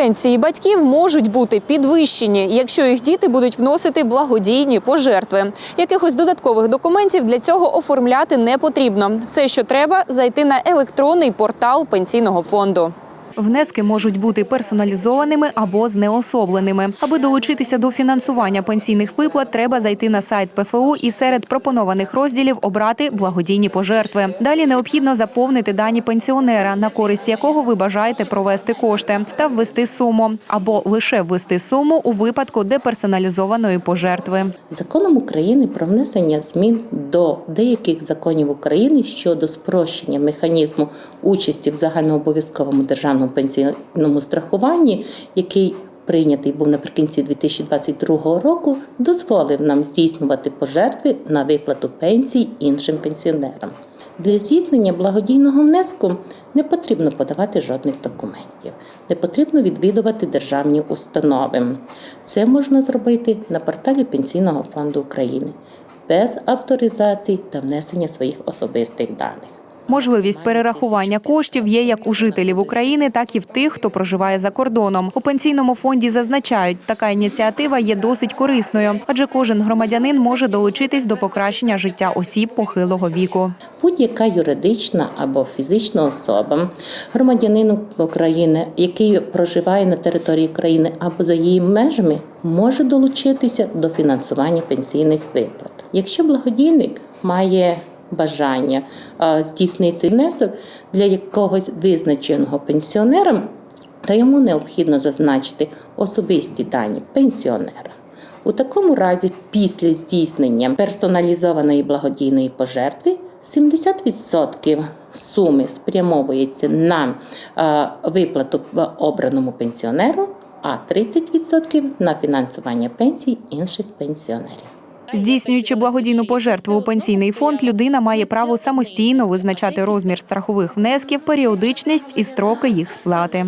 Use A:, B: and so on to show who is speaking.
A: Пенсії батьків можуть бути підвищені, якщо їх діти будуть вносити благодійні пожертви. Якихось додаткових документів для цього оформляти не потрібно. Все, що треба, зайти на електронний портал пенсійного фонду. Внески можуть бути персоналізованими або знеособленими. Аби долучитися до фінансування пенсійних виплат, треба зайти на сайт ПФУ і серед пропонованих розділів обрати благодійні пожертви. Далі необхідно заповнити дані пенсіонера, на користь якого ви бажаєте провести кошти, та ввести суму або лише ввести суму у випадку деперсоналізованої пожертви.
B: Законом України про внесення змін до деяких законів України щодо спрощення механізму участі в загальнообов'язковому державному пенсійному страхуванні, який прийнятий був наприкінці 2022 року, дозволив нам здійснювати пожертви на виплату пенсій іншим пенсіонерам. Для здійснення благодійного внеску не потрібно подавати жодних документів, не потрібно відвідувати державні установи. Це можна зробити на порталі Пенсійного фонду України без авторизації та внесення своїх особистих даних.
A: Можливість перерахування коштів є як у жителів України, так і в тих, хто проживає за кордоном. У пенсійному фонді зазначають, така ініціатива є досить корисною, адже кожен громадянин може долучитись до покращення життя осіб похилого віку.
B: Будь-яка юридична або фізична особа, громадянин України, який проживає на території країни або за її межами, може долучитися до фінансування пенсійних виплат. Якщо благодійник має бажання здійснити внесок для якогось визначеного пенсіонера, то йому необхідно зазначити особисті дані пенсіонера. У такому разі, після здійснення персоналізованої благодійної пожертви, 70% суми спрямовується на е, виплату обраному пенсіонеру, а 30% на фінансування пенсій інших пенсіонерів.
A: Здійснюючи благодійну пожертву у пенсійний фонд, людина має право самостійно визначати розмір страхових внесків, періодичність і строки їх сплати.